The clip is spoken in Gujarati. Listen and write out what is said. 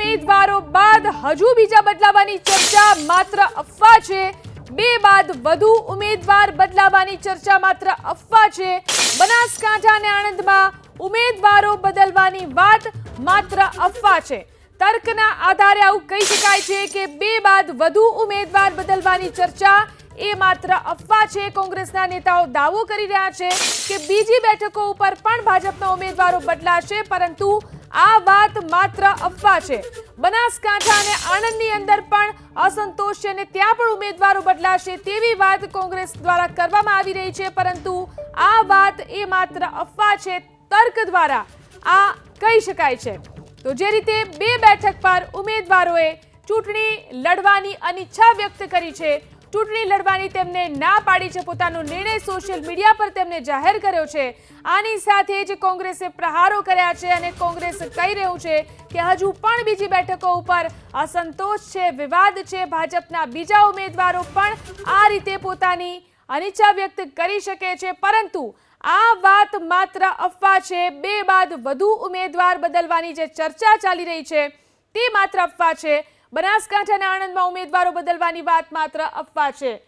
ઉમેદવારો બાદ હજુ બીજા બદલાવાની ચર્ચા માત્ર અફવા છે. બે બાદ વધુ ઉમેદવાર બદલાવાની ચર્ચા માત્ર અફવા છે. બનાસકાંઠા અને આણંદમાં ઉમેદવારો બદલવાની વાત માત્ર અફવા છે. તર્કના આધારે આવું કહી શકાય છે કે બે બાદ વધુ ઉમેદવાર બદલવાની ચર્ચા એ માત્ર અફવા છે. કોંગ્રેસના નેતાઓ દાવો કરી રહ્યા છે કે બીજી બેઠકો ઉપર પણ ભાજપના ઉમેદવારો બદલાશે, પરંતુ આ વાત માત્ર અફવા છે. બનાસકાંઠા અને આણંદની અંદર પણ અસંતોષ છે અને ત્યાં પણ ઉમેદવારો બદલાશે તેવી વાત કોંગ્રેસ દ્વારા કરવામાં આવી રહી છે. પરંતુ આ વાત એ માત્ર અફવા છે, તર્ક દ્વારા આ કહી શકાય છે. તો જે રીતે બે બેઠક પર ઉમેદવારોએ ચૂંટણી લડવાની અનિચ્છા વ્યક્ત કરી છે ચૂંટણી લડવાની તેમને ના પાડી છે. પોતાનો નિર્ણય સોશિયલ મીડિયા પર તેમને જાહેર કર્યો છે. આની સાથે જ કોંગ્રેસે પ્રહારો કર્યા છે અને કોંગ્રેસ કહી રહ્યું છે કે હજુ પણ બીજી બેઠકો ઉપર અસંતોષ છે, વિવાદ છે. ભાજપના બીજા ઉમેદવારો પણ આ રીતે પોતાની અનિચ્છા વ્યક્ત કરી શકે છે. પરંતુ આ વાત માત્ર અફવા છે. બે બાદ વધુ ઉમેદવાર બદલવાની જે ચર્ચા ચાલી રહી છે તે માત્ર અફવા છે. બનાસકાંઠા અને આણંદમાં ઉમેદવારો બદલવાની વાત માત્ર અફવા છે.